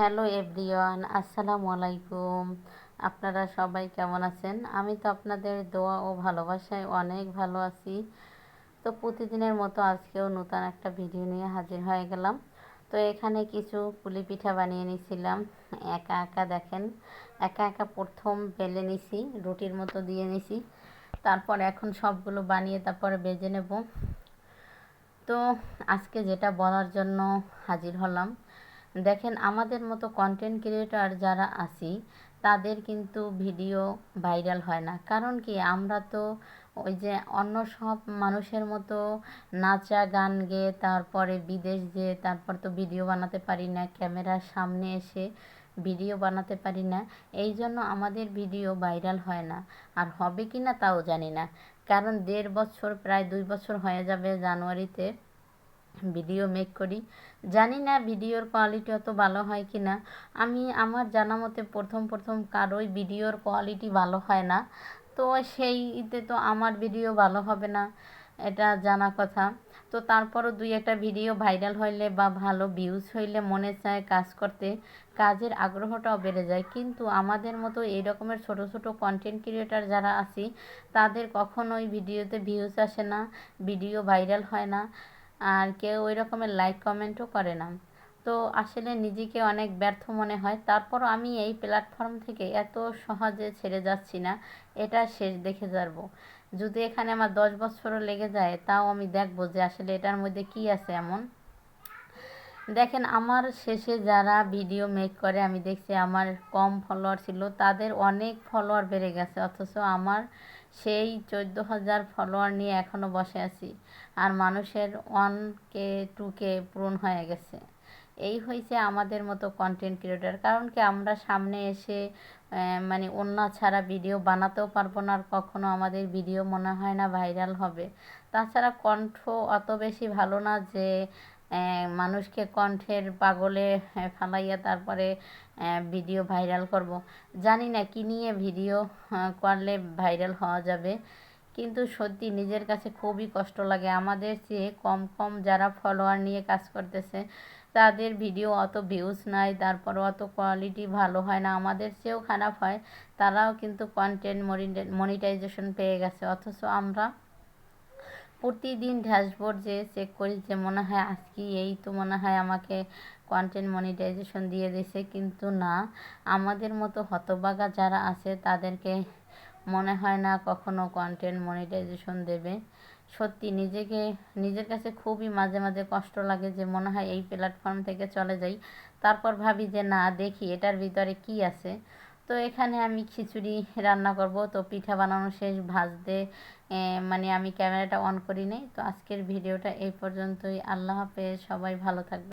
Hello everyone, আসসালামু আলাইকুম। আপনারা সবাই কেমন আছেন? আমি তো আপনাদের দোয়া ও ভালোবাসায় অনেক ভালো আছি। তো প্রতিদিনের মতো আজকেও নতুন একটা ভিডিও নিয়ে হাজির হয়ে গেলাম। তো এখানে কিছু পুলি পিঠা বানিয়ে নিয়েছিলাম একা একা দেখেন, একা একা প্রথম বেলে নিছি, রুটির মতো দিয়ে নিছি। তারপর এখন সবগুলো বানিয়ে তারপরে বেজে নেব। তো আজকে যেটা বলার জন্য হাজির হলাম দেখেন, আমাদের মতো কন্টেন্ট ক্রিয়েটর যারা আছি, তাদের কিন্তু ভিডিও ভাইরাল হয় না। কারণ কি, আমরা তো ওই যে অন্য সব মানুষের মতো নাচা গান গেয়ে তারপরে বিদেশ যেয়ে তারপর তো ভিডিও বানাতে পারি না, ক্যামেরার সামনে এসে ভিডিও বানাতে পারি না, এই জন্য আমাদের ভিডিও ভাইরাল হয় না। আর হবে কি না তাও জানি না। কারণ দেড় বছর, প্রায় দুই বছর হয়ে যাবে জানুয়ারিতে। ভিডিও মেক করি। জানি না ভিডিওর কোয়ালিটি অত ভালো হয় কি না আমি, আমার জানা মতে প্রথম প্রথম কারোই ভিডিওর কোয়ালিটি ভালো হয় না। তো সেইতে তো আমার ভিডিও ভালো হবে না, এটা জানা কথা। তো তারপরও দুই একটা ভিডিও ভাইরাল হইলে বা ভালো ভিউজ হইলে মনে চায় কাজ করতে, কাজের আগ্রহটাও বেড়ে যায়। কিন্তু আমাদের মতো এই রকমের ছোট ছোট কন্টেন্ট ক্রিয়েটার যারা আছি, তাদের কখনোই ভিডিওতে ভিউজ আসে না, ভিডিও ভাইরাল হয় না। আর কেউ ওই রকমের লাইক কমেন্টও করে না। তো আসলে নিজেকে অনেক ব্যর্থ মনে হয়। তারপরও আমি এই প্ল্যাটফর্ম থেকে এত সহজে ছেড়ে যাচ্ছি না, এটা শেষ দেখে যাব। যদি এখানে আমার দশ বছরও লেগে যায়, তাও আমি দেখব যে আসলে এটার মধ্যে কি আছে এমন। দেখেন, আমার শেষে যারা ভিডিও মেক করে, আমি দেখছি আমার কম ফলোয়ার ছিল, তাদের অনেক ফলোয়ার বেড়ে গেছে। অথচ আমার সেই চোদ্দ হাজার ফলোয়ার নিয়ে এখনও বসে আছি। আর মানুষের ওয়ান কে টু কে পূরণ হয়ে গেছে। এই হয়েছে আমাদের মতো কন্টেন্ট ক্রিয়েটার কারণ কি আমরা সামনে এসে মানে অন্য ছাড়া ভিডিও বানাতেও পারব না। আর কখনো আমাদের ভিডিও মনে হয় না ভাইরাল হবে। তাছাড়া কণ্ঠ অত বেশি ভালো না যে মানুষকে কণ্ঠের পাগলে ফালাইয়া তারপরে ভিডিও ভাইরাল করব। জানি না কী নিয়ে ভিডিও করলে ভাইরাল হওয়া যাবে। কিন্তু সত্যি নিজের কাছে খুবই কষ্ট লাগে। আমাদের চেয়ে কম কম যারা ফলোয়ার নিয়ে কাজ করতেছে, তাদের ভিডিও অত ভিউজ নাই, তারপর অত কোয়ালিটি ভালো হয় না। আমাদের চেয়েও খারাপ হয়, তারাও কিন্তু কন্টেন্ট মনিটাইজেশন পেয়ে গেছে। অথচ আমরা প্রতিদিন ড্যাশবোর্ড যে চেক করি যে মনে হয় আজকে এই তো মনে হয় আমাকে কন্টেন্ট মনিটাইজেশন দিয়ে দিছে কিন্তু না। আমাদের মতো হতবাগা যারা আছে, তাদেরকে মনে হয় না কখনো কন্টেন্ট মনিটাইজেশন দেবে। সত্যি, নিজেকে, নিজের কাছে খুবই মাঝে মাঝে কষ্ট লাগে যে মনে হয় এই প্ল্যাটফর্ম থেকে চলে যাই। তারপর ভাবি যে না, দেখি এটার ভিতরে কি আছে। তো এখানে আমি খিচুড়ি রান্না করব। তো পিঠা বানানো শেষ, ভাজতে মানে আমি ক্যামেরাটা অন করি নাই। তো আজকের ভিডিওটা এই পর্যন্তই। আল্লাহ হাফেজ, সবাই ভালো থাকবে